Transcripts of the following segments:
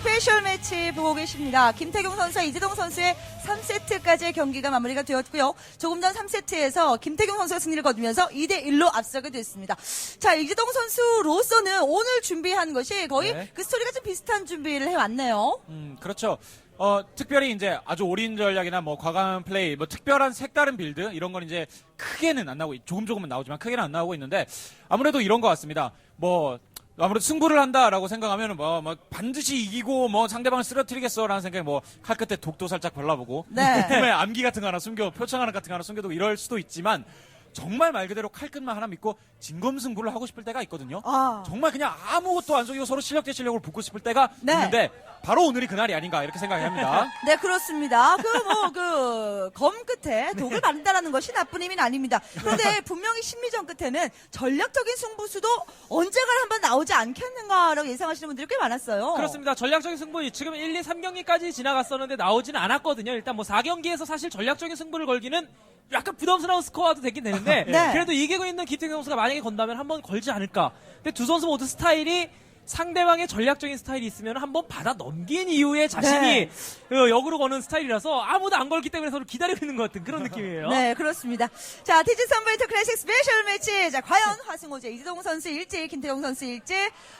스페셜 매치 보고 계십니다. 김태경 선수와 이재동 선수의 3세트까지의 경기가 마무리가 되었고요. 조금 전 3세트에서 김태경 선수가 승리를 거두면서 2대 1로 앞서게 됐습니다. 자, 이재동 선수로서는 오늘 준비한 것이 거의 네. 그 스토리가 좀 비슷한 준비를 해 왔네요. 음, 그렇죠. 어, 특별히 이제 아주 올인 전략이나 뭐 과감 플레이, 뭐 특별한 색다른 빌드 이런 건 이제 크게는 안 나오고 조금 조금은 나오지만 크게는 안 나오고 있는데 아무래도 이런 것 같습니다. 뭐 아무래도 승부를 한다라고 생각하면 뭐, 뭐 반드시 이기고 뭐 상대방을 쓰러뜨리겠어라는 생각에 뭐 칼 끝에 독도 살짝 발라보고 네. 품에 암기 같은 거 하나 숨겨 표창 하나 같은 거 하나 숨겨두고 이럴 수도 있지만 정말 말 그대로 칼끝만 하나 믿고 진검승부를 하고 싶을 때가 있거든요. 아. 정말 그냥 아무것도 안 속이고 서로 실력 대 실력을 붙고 싶을 때가 네. 있는데 바로 오늘이 그날이 아닌가 이렇게 생각이 합니다. 네, 그렇습니다. 그, 뭐, 그, 검 끝에 독을 바른다라는 것이 나쁜 의미는 아닙니다. 그런데 분명히 심리전 끝에는 전략적인 승부수도 언젠가 한번 나오지 않겠는가라고 예상하시는 분들이 꽤 많았어요. 그렇습니다. 전략적인 승부 지금 1, 2, 3경기까지 지나갔었는데 나오지는 않았거든요. 일단 뭐 4경기에서 사실 전략적인 승부를 걸기는 약간 부담스러운 스코어도 되긴 되는데 네. 그래도 이기고 있는 김태경 선수가 만약에 건다면 한번 걸지 않을까. 근데 두 선수 모두 스타일이 상대방의 전략적인 스타일이 있으면 한번 받아 넘긴 이후에 자신이 네. 어, 역으로 거는 스타일이라서 아무도 안 걸기 때문에 서로 기다리고 있는 것 같은 그런 느낌이에요. 네, 그렇습니다. 자, 티지 선베이터 클래식 스페셜 매치. 자, 과연 화승호제 이재동 선수 일지, 김태용 선수 일지.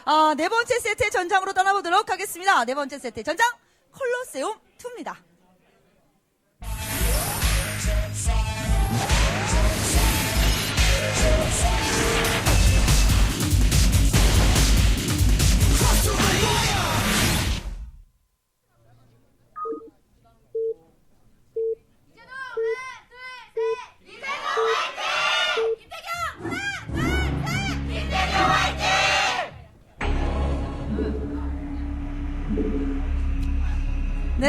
어, 네 번째 세트의 전장으로 떠나보도록 하겠습니다. 네 번째 세트 전장 콜로세움 2입니다.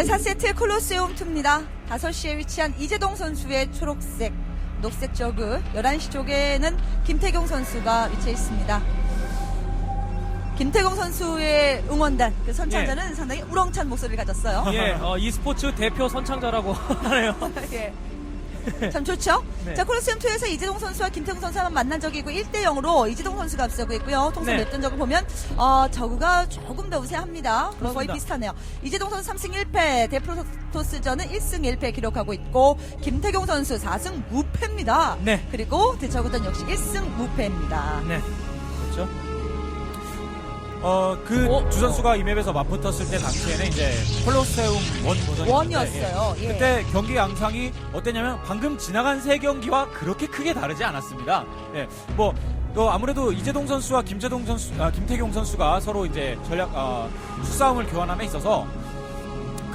네, 4세트 콜로세움 2입니다. 5시에 위치한 이재동 선수의 초록색, 녹색 저그, 11시 쪽에는 김태경 선수가 위치해 있습니다. 김태경 선수의 응원단, 그 선창자는 상당히 우렁찬 목소리를 가졌어요. 예, 어, e스포츠 대표 선창자라고 하네요. 예. 참 좋죠? 네. 자, 콜로세움2에서 이재동 선수와 김태경 선수 한번 만난 적이 있고 1대0으로 이재동 선수가 앞서고 있고요. 통산 네. 냈던 적을 보면 어, 저그가 조금 더 우세합니다. 거의 그렇습니다. 비슷하네요. 이재동 선수 3승 1패, 대프로토스전은 1승 1패 기록하고 있고 김태경 선수 4승 무패입니다. 네. 그리고 대저그전 역시 1승 무패입니다. 네. 그렇죠. 어, 그 어? 두 선수가 이 맵에서 맞붙었을 때 당시에는 이제 콜로세움 원 버전이었는데 원이었어요. 예. 그때 경기 양상이 어땠냐면 방금 지나간 세 경기와 그렇게 크게 다르지 않았습니다. 예. 뭐 또 아무래도 이재동 선수와 김재동 선수, 아, 김태경 선수가 서로 이제 전략 아, 수싸움을 교환함에 있어서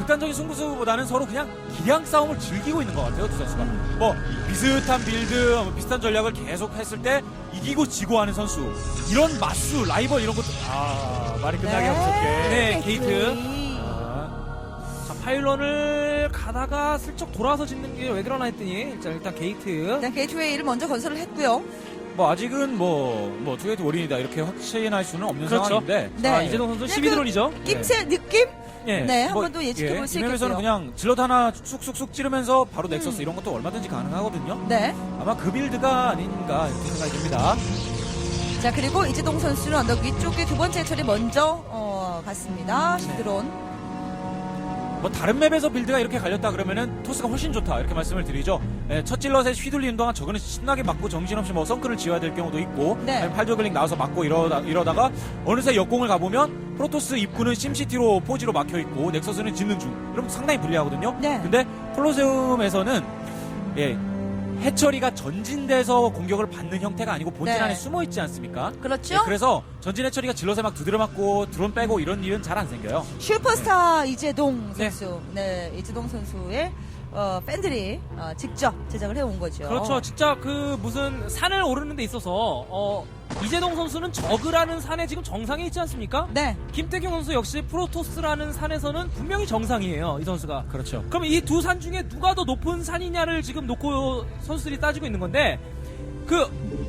극단적인 승부수보다는 서로 그냥 기량 싸움을 즐기고 있는 것 같아요 두 선수가. 음. 뭐 비슷한 빌드, 뭐 비슷한 전략을 계속 했을 때 이기고 지고 하는 선수 이런 맞수, 라이벌 이런 것도 아 말이 끝나게 무섭게. 네, 게이트. 아, 자, 파일런을 가다가 슬쩍 돌아서 짓는 게 왜 그러나 했더니 일단, 일단 게이트. 일단 게이트웨이를 먼저 건설을 했고요. 뭐 아직은 뭐뭐 투게이트 올인이다 이렇게 확신할 수는 없는 그렇죠. 상황인데. 네. 자, 이재동 선수 그냥 12드론이죠. 낌새 느낌? 예. 네, 한 뭐, 번더 예측해볼 수이 맵에서는 있겠고요. 그냥 질럿 하나 쑥쑥쑥 찌르면서 바로 넥서스 이런 것도 얼마든지 가능하거든요. 네. 아마 그 빌드가 아닌가 이렇게 생각이 듭니다. 자 그리고 이재동 선수는 언덕 위쪽에 두 번째 처리 먼저 어, 네. 갔습니다. 시드론. 뭐 다른 맵에서 빌드가 이렇게 갈렸다 그러면은 토스가 훨씬 좋다 이렇게 말씀을 드리죠. 예, 첫 질럿에 휘둘리는 동안 저거는 신나게 맞고 정신없이 뭐 선크를 지어야 될 경우도 있고 네. 아니면 팔저글링 나와서 맞고 이러다, 이러다가 어느새 역공을 가보면 프로토스 입구는 심시티로 포지로 막혀 있고 넥서스는 짓는 중. 그럼 상당히 불리하거든요. 네. 근데 콜로세움에서는 예, 해처리가 전진돼서 공격을 받는 형태가 아니고 본진 네. 안에 숨어 있지 않습니까? 그렇죠. 예, 그래서 전진 해처리가 질럿에 막 두드려 맞고 드론 빼고 이런 일은 잘 안 생겨요. 슈퍼스타 이재동 네. 선수. 네. 이재동 선수의 어, 팬들이 어, 직접 제작을 해온 거죠. 그렇죠. 진짜 그 무슨 산을 오르는 데 있어서 어, 이재동 선수는 저그라는 산에 지금 정상에 있지 않습니까? 네. 김태경 선수 역시 프로토스라는 산에서는 분명히 정상이에요. 이 선수가. 그렇죠. 그럼 이 두 산 중에 누가 더 높은 산이냐를 지금 놓고 선수들이 따지고 있는 건데 그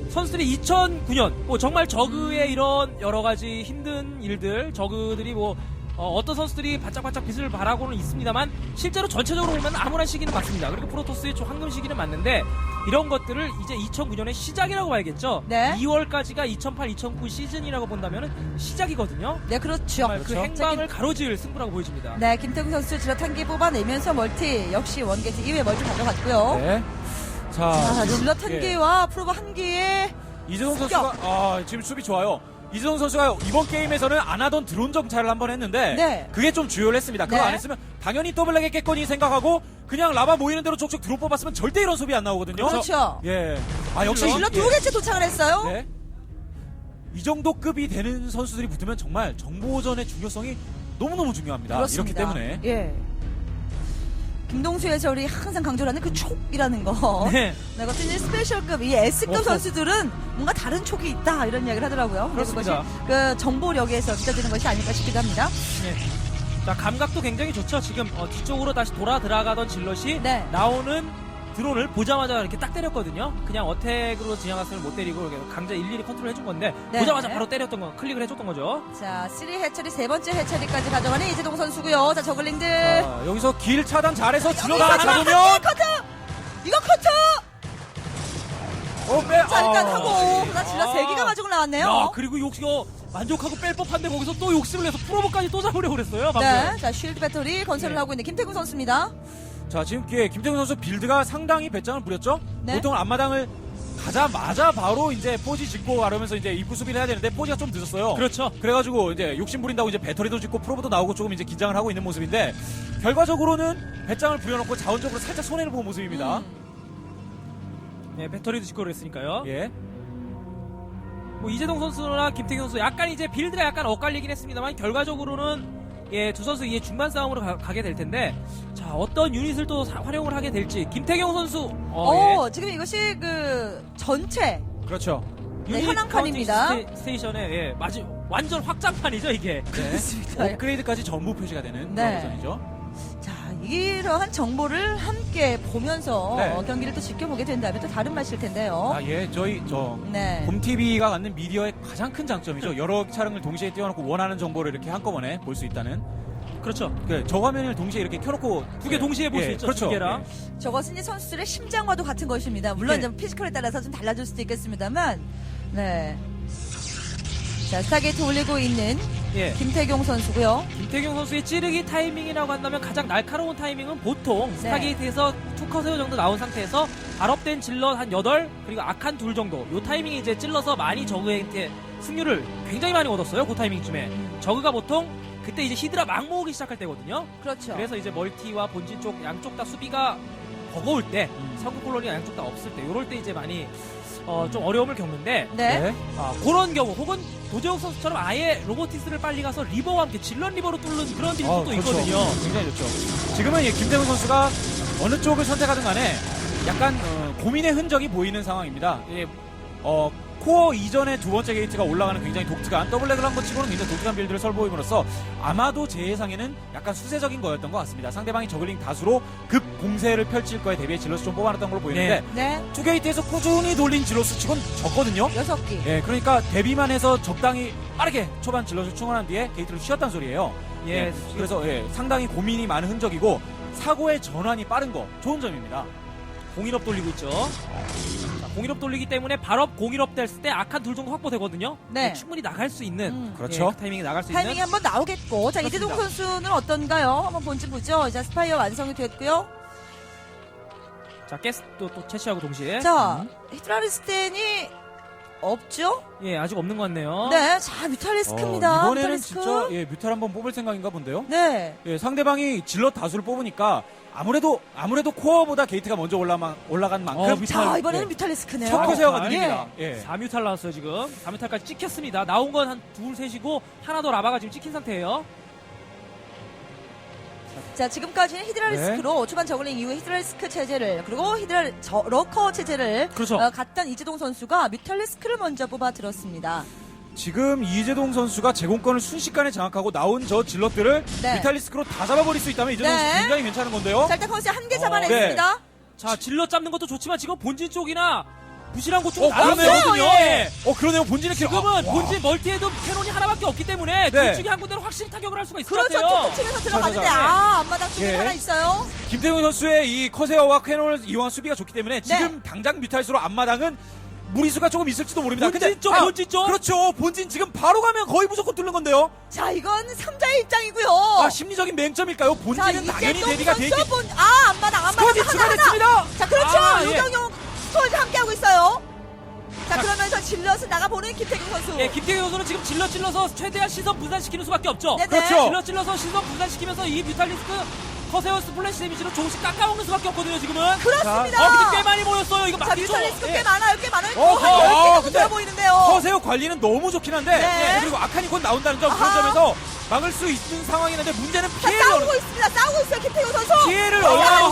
선수들이 2009년 뭐 정말 저그의 이런 여러 가지 힘든 일들 저그들이 뭐 어, 떤 선수들이 바짝바짝 빛을 발하고는 있습니다만 실제로 전체적으로 보면 암울한 시기는 맞습니다. 그리고 프로토스의 좀 황금 시기는 맞는데 이런 것들을 이제 2009년의 시작이라고 봐야겠죠. 네. 2월까지가 2008-2009 시즌이라고 본다면 시작이거든요. 네, 그렇죠. 그 그렇죠. 행방을 가로지을 승부라고 보여집니다. 네, 김태균 선수 한개 뽑아내면서 멀티 역시 원게이트 이후에 멀티 가져갔고요. 네. 자, 자, 한 예. 개와 프로브 한 개의 이재동. 선수가 아, 지금 수비 좋아요. 이재동 선수가 이번 게임에서는 안 하던 드론 정찰을 한번 했는데 네. 그게 좀 주요를 했습니다. 그거 네. 안 했으면 당연히 더블랙 했겠거니 생각하고 그냥 라바 모이는 대로 쪽쪽 드론 뽑았으면 절대 이런 소비 안 나오거든요. 그렇죠. 예. 아 역시 예. 두 개째 도착을 했어요. 네. 이 정도 급이 되는 선수들이 붙으면 정말 정보전의 중요성이 너무너무 중요합니다. 그렇습니다. 이렇기 때문에 예. 김동수 해설이 항상 강조하는 그 촉이라는 거. 네. 네, 같은 이제 스페셜급 이 S급 어허. 선수들은 뭔가 다른 촉이 있다 이런 이야기를 하더라고요. 그래서 그렇습니다. 그것이 그 정보력에서 느껴지는 것이 아닐까 싶기도 합니다. 네. 자 감각도 굉장히 좋죠. 지금 어, 뒤쪽으로 다시 돌아 들어가던 질럿이 네. 나오는 드론을 보자마자 이렇게 딱 때렸거든요. 그냥 어택으로 지나갔으면 못 때리고 강제 일일이 컨트롤 해준 건데 네. 보자마자 바로 때렸던 거 클릭을 해줬던 거죠. 자, 3 해처리 세 번째 해처리까지 가져가는 이재동 선수고요. 자, 저글링들. 자, 여기서 길 차단 잘해서 질러다가 하나, 잡으면 커트! 이거 커트! 어, 빼. 자, 일단 아, 하고 예. 나 진짜 세 개가 마중 나왔네요. 야 그리고 욕 이거 만족하고 뺄 법한데 거기서 또 욕심을 내서 프로브까지 또 잡으려고 그랬어요. 방금. 네, 자 쉴드 배터리 건설을 네. 하고 있는 김태구 선수입니다. 자 지금 예, 김태균 선수 빌드가 상당히 배짱을 부렸죠. 네. 보통 앞마당을 가자마자 바로 이제 포지 짓고 가려면서 이제 입구 수비를 해야 되는데 포지가 좀 늦었어요. 그렇죠. 그래가지고 이제 욕심 부린다고 이제 배터리도 짓고 프로브도 나오고 조금 이제 긴장을 하고 있는 모습인데 결과적으로는 배짱을 부려놓고 자원적으로 살짝 손해를 본 모습입니다. 음. 네 배터리도 짓고 그랬으니까요. 예. 뭐 이재동 선수나 김태균 선수 약간 이제 빌드가 약간 엇갈리긴 했습니다만 결과적으로는 예, 두 선수 이게 중반 싸움으로 가, 게될 텐데 자 어떤 유닛을 또 사- 활용을 하게 될지 김태경 선수 어, 어, 지금 이것이 그 전체 그렇죠. 예. 네, 유닛 현황판입니다. 카운팅 스테, 이션에 예, 마지 완전 확장판이죠 이게 그렇습니다. 업그레이드까지 전부 표시가 되는 네. 그런 버전이죠. 자, 이러한 정보를 함께 보면서 네. 어, 경기를 또 지켜보게 된다면 또 다른 맛일 텐데요. 아, 예, 저희, 저, 네. 곰TV가 갖는 미디어의 가장 큰 장점이죠. 여러 차량을 동시에 띄워놓고 원하는 정보를 이렇게 한꺼번에 볼 수 있다는. 그렇죠 그, 저 화면을 동시에 이렇게 켜놓고. 두 개 동시에 볼수 예, 있죠 그렇죠. 두 개랑 저것은 이제 선수들의 심장과도 같은 것입니다. 물론 네. 이제 피지컬에 따라서 좀 달라질 수도 있겠습니다만, 네. 자, 스타게이트 올리고 있는 예. 김태경 선수고요. 김태경 선수의 찌르기 타이밍이라고 한다면 가장 날카로운 타이밍은 보통 네. 스타게이트에서 투커세어 정도 나온 상태에서 발업된 질럿 한 8, 그리고 악한 둘 정도 요 타이밍에 이제 찔러서 많이 저그한테 승률을 굉장히 많이 얻었어요 그 타이밍쯤에 저그가 보통 그때 이제 히드라 막 모으기 시작할 때거든요 그렇죠. 그래서 이제 멀티와 본진 쪽 양쪽 다 수비가 버거울 때 음. 성급 콜로니가 양쪽 다 없을 때 요럴 때 이제 많이 어, 좀 어려움을 겪는데 네. 아, 그런 경우 혹은 도재욱 선수처럼 아예 로보티스를 빨리 가서 리버와 함께 질럿 리버로 뚫는 그런 빌드도 어, 그렇죠. 있거든요. 굉장히 좋죠. 지금은 예, 김태훈 선수가 어느 쪽을 선택하든 간에 약간 어, 고민의 흔적이 보이는 상황입니다. 예, 어, 코어 이전에 두 번째 게이트가 올라가는 굉장히 독특한 더블렉을 한 것 치고는 굉장히 독특한 빌드를 설보임으로써 아마도 제 예상에는 약간 수세적인 거였던 것 같습니다. 상대방이 저글링 다수로 급 공세를 펼칠 거에 대비해 질러스 좀 뽑아놨던 걸로 보이는데 네. 투 게이트에서 꾸준히 돌린 질러스 치곤 적거든요. 여섯 개. 예, 그러니까 대비만 해서 적당히 빠르게 초반 질럿을 충원한 뒤에 게이트를 쉬었단 소리예요. 예, 예, 그래서 예, 상당히 고민이 많은 흔적이고 사고의 전환이 빠른 거 좋은 점입니다. 공일업 돌리고 있죠. 자, 공일업 돌리기 때문에 발업 공일업 됐을 때 악한 둘 정도 확보되거든요. 네. 충분히 나갈 수 있는 음. 그렇죠. 예, 그 타이밍에 나갈 수 타이밍이 있는 한번 나오겠고. 자, 이재동 그렇습니다. 선수는 어떤가요? 한번 본지 보죠. 자, 스파이어 완성이 됐고요. 자 가스도 또 채취하고 동시에 자, 음. 히드라리스텐이 없죠? 예 아직 없는 것 같네요. 네. 자, 뮤탈리스크입니다. 어, 이번에는 뮤탈리스크. 진짜 예, 뮤탈 한번 뽑을 생각인가 본데요. 네. 예, 상대방이 질럿 다수를 뽑으니까 아무래도 아무래도 코어보다 게이트가 먼저 올라만, 올라간 만큼 어, 뮤탈. 자, 이번에는 예. 뮤탈리스크네요. 첫 커세어가 뮤탈. 느립니다. 예. 예. 4뮤탈 나왔어요 지금. 4뮤탈까지 찍혔습니다. 나온 건 한 둘 셋이고 하나 더 라바가 지금 찍힌 상태예요. 자, 지금까지는 히드라리스크로 네. 초반 저글링 이후에 히드라리스크 체제를 그리고 히드라 저, 러커 체제를 그렇죠. 어, 갔던 이재동 선수가 뮤탈리스크를 먼저 뽑아 들었습니다. 지금 이재동 선수가 제공권을 순식간에 장악하고 나온 저 질럿들을 네. 비탈리스크로 다 잡아버릴 수 있다면 이재동 네. 선수 굉장히 괜찮은 건데요. 자, 일단 컨시 한개 어, 잡아냈습니다. 자 질럿 잡는 것도 좋지만 지금 본진 쪽이나 부실한 곳 어, 좀 그러네요. 나왔거든요. 예. 어, 그러네요. 본진의 킬. 지금은 아, 와. 본진 멀티에도 캐논이 하나밖에 없기 때문에 네. 둘 중에 한 군데로 확실히 타격을 할 수가 있을 그렇죠. 것 같아요. 툭툭 치면서 들어가는데 자, 자, 자. 아 앞마당 쪽에 예. 하나 있어요. 김태훈 선수의 이 커세어와 캐논을 이용한 수비가 좋기 때문에 네. 지금 당장 뮤탈수로 앞마당은 무리수가 조금 있을지도 모릅니다. 본진 근데 쪽, 아, 본진 쪽. 그렇죠. 본진 지금 바로 가면 거의 무조건 뚫는 건데요. 자 이건 삼자의 입장이고요. 아 심리적인 맹점일까요? 자 본진은 당연히 대비가 선수 본, 아 앞마당 앞마당 스쿼지 하나 하나. 추가됐습니다. 자 그렇죠. 아, 예. 유경용 스콜드 함께하고 있어요. 자, 자, 그러면서 질럿을 나가보는 김태균 선수. 예, 김태경 선수는 지금 질러 찔러서 최대한 시선 분산시키는 수밖에 없죠. 네네. 그렇죠. 질러 찔러서 시선 분산시키면서 이 뮤탈리스크 커세어 스플래시 데미지로 조금씩 깎아먹는 수밖에 없거든요, 지금은. 그렇습니다. 어, 근데 꽤 많이 모였어요. 이거 자 맞죠? 뮤탈리스크 예. 꽤 많아요. 꽤 많아요. 어허, 한 10개 정도 근데 되어 보이는데요. 커세어 관리는 너무 좋긴 한데 네. 예, 그리고 아칸이 곧 나온다는 점 그런 아하. 점에서 막을 수 있는 상황이는데 문제는 자, 피해를 싸우고 얼- 있습니다. 싸우고 있어요. 김태균 선수. 피해를 어, 얼마나.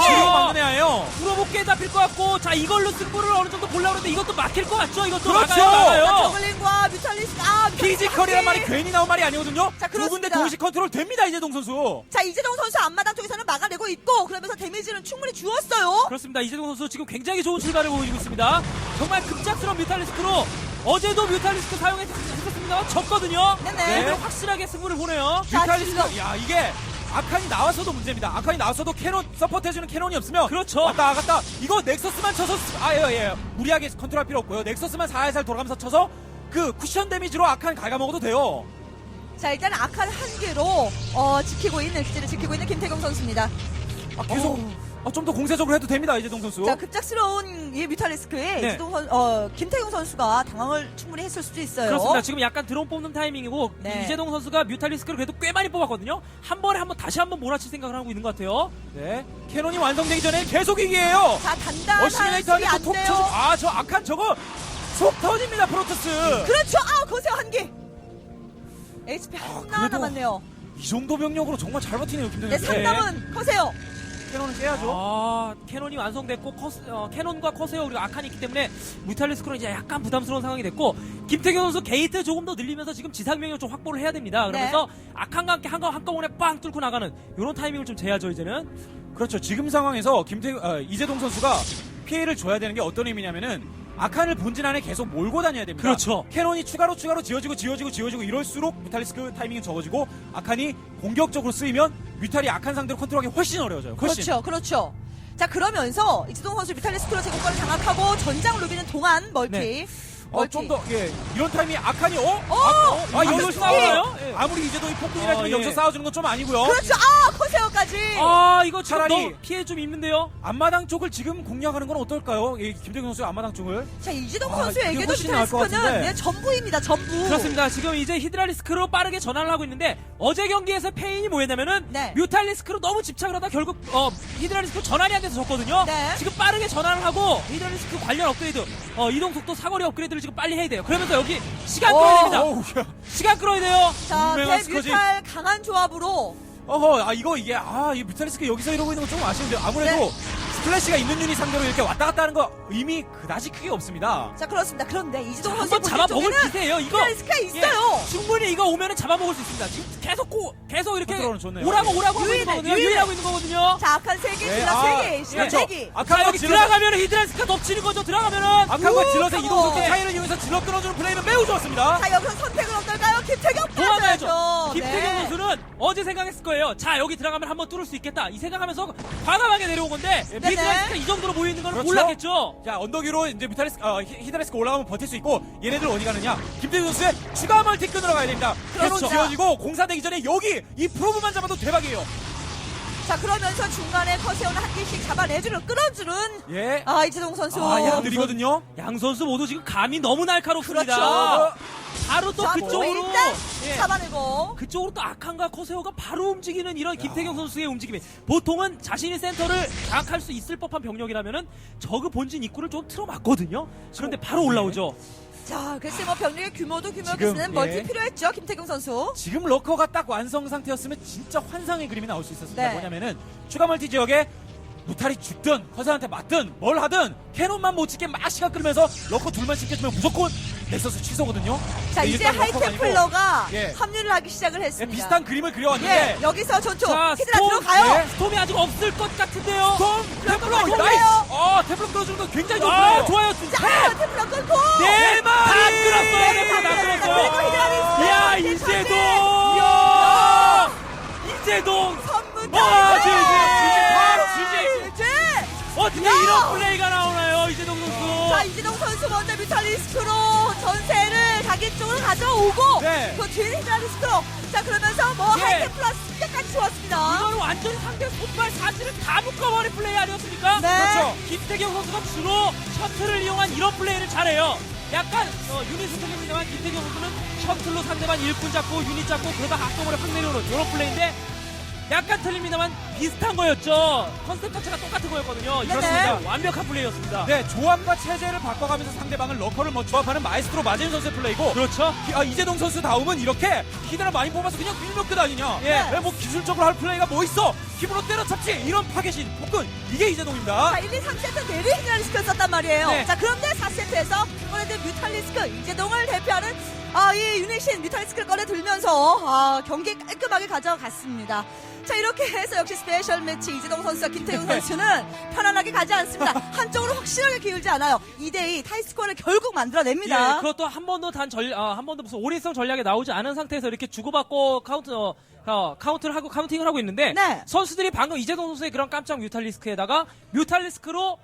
막는 애예요. 물어볼게 잡힐 것 같고, 자, 이걸로 승부를 어느 정도 보려고 하는데 이것도 막힐 것 같죠? 이것도 그렇죠. 막아요. 저글링과 뮤탈리스크. 아, 피지컬이란 말이. 괜히 나온 말이 아니거든요. 자, 두 군데 그렇습니다. 동시 컨트롤 됩니다 이재동 선수. 자, 이재동 선수 앞마당 쪽에서는 막아내고 있고 그러면서 데미지는 충분히 주었어요. 그렇습니다. 이재동 선수 지금 굉장히 좋은 출발을 보여주고 있습니다. 정말 급작스러운 뮤탈리스크로 어제도 뮤탈리스크 사용했었습니다. 졌거든요. 네네. 오늘 확실하게 승부를 보네요. 자, 뮤탈리스크 지금- 야 이게 아칸이 나와서도 문제입니다. 아칸이 나와서도 캐논 서포트해주는 캐논이 없으면 그렇죠. 왔다 갔다 이거 넥서스만 쳐서 아예예 예. 무리하게 컨트롤할 필요 없고요. 넥서스만 살살 돌아가면서 쳐서 그 쿠션 데미지로 아칸 갉아먹어도 돼요. 자, 일단 악한 한 개로 어, 지키고 있는 기지를 지키고 있는 김태경 선수입니다. 아, 계속 좀더 공세적으로 해도 됩니다 이재동 선수. 자, 급작스러운 이 뮤탈리스크에 네. 이재동 선, 어, 김태경 선수가 당황을 충분히 했을 수도 있어요. 그렇습니다. 지금 약간 드론 뽑는 타이밍이고 네. 이재동 선수가 뮤탈리스크를 그래도 꽤 많이 뽑았거든요. 한 번에 한번 다시 한번 몰아칠 생각을 하고 있는 것 같아요. 네 캐논이 완성되기 전에 계속 위기예요. 자, 단단한 어시미네이터 수비 안톡 돼요. 아저 아칸 저거 속 터집니다 프로토스. 그렇죠. 아, 거세요 한 개. HP 아, 하나 그래도 남았네요. 이 정도 병력으로 정말 잘 버티네요 김대중. 네, 상담은 거세요. 캐논은 깨야죠. 아, 캐논이 완성됐고 커스, 어, 캐논과 커세어 그리고 아칸이 있기 때문에 뮤탈리스크는 이제 약간 부담스러운 상황이 됐고 김태경 선수 게이트 조금 더 늘리면서 지금 지상 명령 좀 확보를 해야 됩니다. 그러면서 네. 아칸과 함께 한꺼 한꺼번에 빵 뚫고 나가는 이런 타이밍을 좀 재야죠 이제는. 그렇죠. 지금 상황에서 김태 어, 이재동 선수가 피해를 줘야 되는 게 어떤 의미냐면은 아칸을 본진 안에 계속 몰고 다녀야 됩니다. 그렇죠. 캐논이 추가로 추가로 지어지고 지어지고 지어지고 이럴수록 뮤탈리스크 타이밍이 적어지고 아칸이 공격적으로 쓰이면 뮤탈이 아칸 상대로 컨트롤하기 훨씬 어려워져요. 훨씬. 그렇죠. 그렇죠. 자, 그러면서 이재동 선수 뮤탈리스크로 제공권을 장악하고 전장을 누비는 동안 멀티. 네. 어. 좀 더, 예. 이런 타이밍에 아칸이, 어? 어! 아, 아, 여기서 싸워요? 싸워요? 예. 아무리 이제도 이 폭군이라지만 어, 예. 여기서 싸워주는 건 좀 아니고요. 그렇죠. 아. 아 이거 차라리- 너 피해 좀 있는데요. 앞마당 쪽을 지금 공략하는 건 어떨까요? 이 김대경 선수의 앞마당 쪽을. 자, 이재동 아, 선수에게도 훨씬 나을 것 같은데. 네, 전부입니다. 전부. 그렇습니다. 지금 이제 히드라리스크로 빠르게 전환을 하고 있는데 어제 경기에서 페인이 뭐였냐면은 네. 뮤탈리스크로 너무 집착을 하다 결국 어, 히드라리스크 전환이 안 돼서 졌거든요. 네. 지금 빠르게 전환을 하고 히드라리스크 관련 업그레이드, 어, 이동 속도 사거리 업그레이드를 지금 빨리 해야 돼요. 그러면서 여기 시간 어. 끌어야 됩니다. 어우, 야. 시간 끌어야 돼요. 자, 분명한. 대뮤탈 강한 조합으로 어허, 아, 이거, 이게, 아, 이 뮤탈리스크 여기서 이러고 있는 건 좀 아쉬운데요. 아무래도 스플래시가 있는 유닛 상대로 이렇게 왔다 갔다 하는 거 의미 그다지 크게 없습니다. 자 그렇습니다. 그런데 이재동 선수 한번 잡아먹을 기세예요. 이거 뮤탈리스크가 있어요. 예, 충분히 이거 오면은 잡아먹을 수 있습니다. 지금 계속 고, 계속 이렇게 컨트롤은 좋네요. 오라고 오라고 하고 유인해, 있는 거거든요. 유인해. 유인하고 있는 거거든요. 자 악한 세개 네, 질러 아, 세개 시간 그렇죠. 세개 아, 자, 여기 질럿- 들어가면 히드라스크가 덮치는 거죠. 들어가면은 아칸과 우, 질럿의 저거. 이동 속도 차이를 이용해서 질럿 끊어주는 플레이는 매우 좋았습니다. 자 여기서 선택은 어떨까요? 김태경 도망가야죠. 빠져야죠. 김태경 네. 선수는 어제 생각했을 거예요. 자, 여기 들어가면 한번 뚫을 수 있겠다. 이 생각하면서 과감하게 내려온 건데 네네. 히드라스크가 이 정도로 모이는 건 그렇죠. 몰랐겠죠. 자, 언덕 위로 이제 뮤탈리스크, 어, 히- 히드라리스크 올라가면 버틸 수 있고, 얘네들 어디 가느냐? 김태균 선수의 추가 멀티 끊으러 가야 됩니다. 그렇죠. 지어지고, 공사되기 전에 여기, 이 프로브만 잡아도 대박이에요. 자 그러면서 중간에 커세오는 한 개씩 잡아내주는 끌어주는 예. 아 이재동 선수. 아, 야, 느리거든요. 양 선수 모두 지금 감이 너무 날카롭습니다. 그렇죠. 바로 또 자, 그쪽으로 일단 예. 잡아내고 그쪽으로 또 아칸과 커세오가 바로 움직이는 이런 김태경 선수의 움직임이 보통은 자신이 센터를 장악할 수 있을 법한 병력이라면은 저그 본진 입구를 좀 틀어막거든요. 그런데 바로 올라오죠. 자 글쎄 뭐 병력의 규모도 규모겠으면 멀티 예. 필요했죠 김태경 선수. 지금 러커가 딱 완성 상태였으면 진짜 환상의 그림이 나올 수 있었습니다. 네. 뭐냐면은 추가 멀티 지역에 무탈이 죽든 허사한테 맞든 뭘 하든 캐논만 못 찍게 막 시간 끌면서 러커 둘만 찍혀주면 무조건 넥서스 취소거든요. 자, 근데 이제 일단 러커가 하이템플러가 예. 합류를 하기 시작을 예, 했습니다. 비슷한 그림을 그려왔는데 예, 여기서 전투. 자, 히드라 스톰, 들어가요. 예. 스톰이 아직 없을 것 같은데요. 스톰 템플러 들어가요. 나이스. 어 템플러 끌어주는 거 굉장히 좋아요. 아, 좋아요. 자, 템플러 끊고. 네! 다 네, 끌었어요. 네, 네, 다 네, 끌었어요. 그리고 히드라리스크. 이야, 네, 이재동! 이야. 이재동! 선무 와, 탈퇴. 지지! 지지! 지지! 어떻게 야! 이런 플레이가 나오나요, 이재동 선수? 자, 이재동 선수 먼저 뮤탈리스크로 전세를 자기 쪽으로 가져오고 네. 그 뒤에 히드라리스크로 자, 그러면서 뭐 예. 하이템 플러 승격까지 좋았습니다. 이거는 완전히 상대 손발 사지를 다 묶어버린 플레이 아니었습니까? 네. 그렇죠. 김태경 선수가 주로 셔틀을 이용한 이런 플레이를 잘해요. 약간 어, 유닛은 틀립니다만 김태경 선수는 셔틀로 상대방 일꾼 잡고 유닛 잡고 그러다 한꺼번에 확 내려오는 이런 플레이인데 약간 틀립니다만 비슷한 거였죠. 컨셉 자체가 똑같은 거였거든요. 네네. 그렇습니다. 완벽한 플레이였습니다. 네, 조합과 체제를 바꿔가면서 상대방을 러커를 뭐 조합하는 마이스트로 마진 선수의 플레이고 그렇죠. 아, 이재동 선수 다음은 이렇게 히드라 많이 뽑아서 그냥 밀면 끝 아니냐? 예. 왜뭐 기술적으로 할 플레이가 뭐 있어? 힘으로 때려잡지 이런 파괴신 복근 이게 이재동입니다. 자, 1, 2, 3세트 내리 히드라리스크를 썼단 말이에요. 네. 자, 그런데 4세트에서 이번에는 뮤탈리스크, 이재동을 대표하는 아, 이 유닛신 뮤탈리스크를 꺼내 들면서 아, 경기 깔끔하게 가져갔습니다. 자, 이렇게 해서 역시 스페셜 매치 이재동 선수와 김태훈 네. 선수는 편안하게 가지 않습니다. 한쪽으로 확실하게 기울지 않아요. 2대2 타이스코어를 결국 만들어냅니다. 예, 그것도 한 번도 단 전, 아, 한 번도 무슨 올인성 전략에 나오지 않은 상태에서 이렇게 주고받고 카운트, 어, 어, 카운트를 하고 카운팅을 하고 있는데 네. 선수들이 방금 이재동 선수의 그런 깜짝 뮤탈리스크에다가 뮤탈리스크로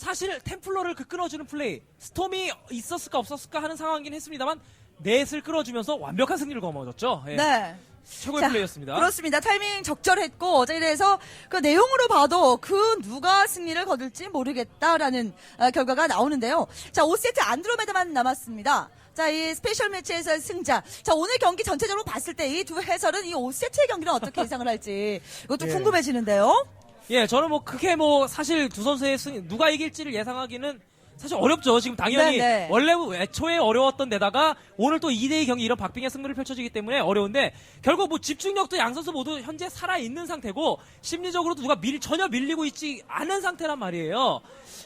사실 템플러를 그 끊어주는 플레이 스톰이 있었을까 없었을까 하는 상황이긴 했습니다만 넷을 끌어주면서 완벽한 승리를 거머쥐었죠. 예, 네. 최고의 자, 플레이였습니다. 그렇습니다. 타이밍 적절했고 어제 이래서 그 내용으로 봐도 그 누가 승리를 거둘지 모르겠다라는 어, 결과가 나오는데요. 자, 5세트 안드로메다만 남았습니다. 자, 이 스페셜 매치에서의 승자. 자, 오늘 경기 전체적으로 봤을 때 이 두 해설은 이 5세트의 경기는 어떻게 예상을 할지 이것도 예. 궁금해지는데요. 예, 저는 뭐 크게 뭐 사실 두 선수의 승 누가 이길지를 예상하기는 사실 어렵죠. 지금 당연히 네, 네. 원래 애초에 어려웠던 데다가 오늘 또 2대2 경기 이런 박빙의 승부를 펼쳐지기 때문에 어려운데 결국 뭐 집중력도 양 선수 모두 현재 살아 있는 상태고 심리적으로도 누가 밀 전혀 밀리고 있지 않은 상태란 말이에요.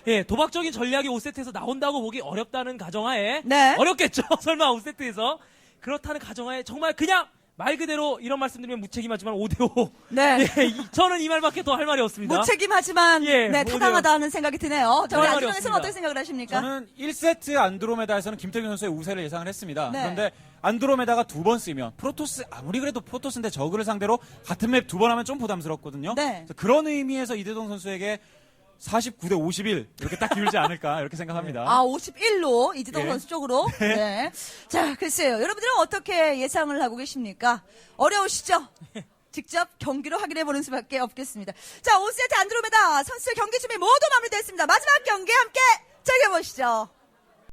예, 도박적인 전략이 5세트에서 나온다고 보기 어렵다는 가정하에 네. 어렵겠죠. 설마 5세트에서 그렇다는 가정하에 정말 그냥 말 그대로 이런 말씀드리면 무책임하지만 5대5. 네. 예, 이- 저는 이 말밖에 더 할 말이 없습니다. 무책임하지만 예, 네, 타당하다는 생각이 드네요. 자, 우리 할 말이 안드로메서는 없습니다. 어떻게 생각을 하십니까? 저는 1세트 안드로메다에서는 김태균 선수의 우세를 예상을 했습니다. 네. 그런데 안드로메다가 두 번 쓰면 프로토스 아무리 그래도 프로토스인데 저그를 상대로 같은 맵 두 번 하면 좀 부담스럽거든요. 네. 그래서 그런 의미에서 이대동 선수에게 49대 51 이렇게 딱 기울지 않을까 이렇게 생각합니다. 아, 51로 이지동 예. 선수 쪽으로. 네. 자, 글쎄요. 여러분들은 어떻게 예상을 하고 계십니까? 어려우시죠? 직접 경기로 확인해 보는 수밖에 없겠습니다. 자, 5세트 안드로메다 선수 경기 준비 모두 마무리됐습니다. 마지막 경기 함께 즐겨보시죠.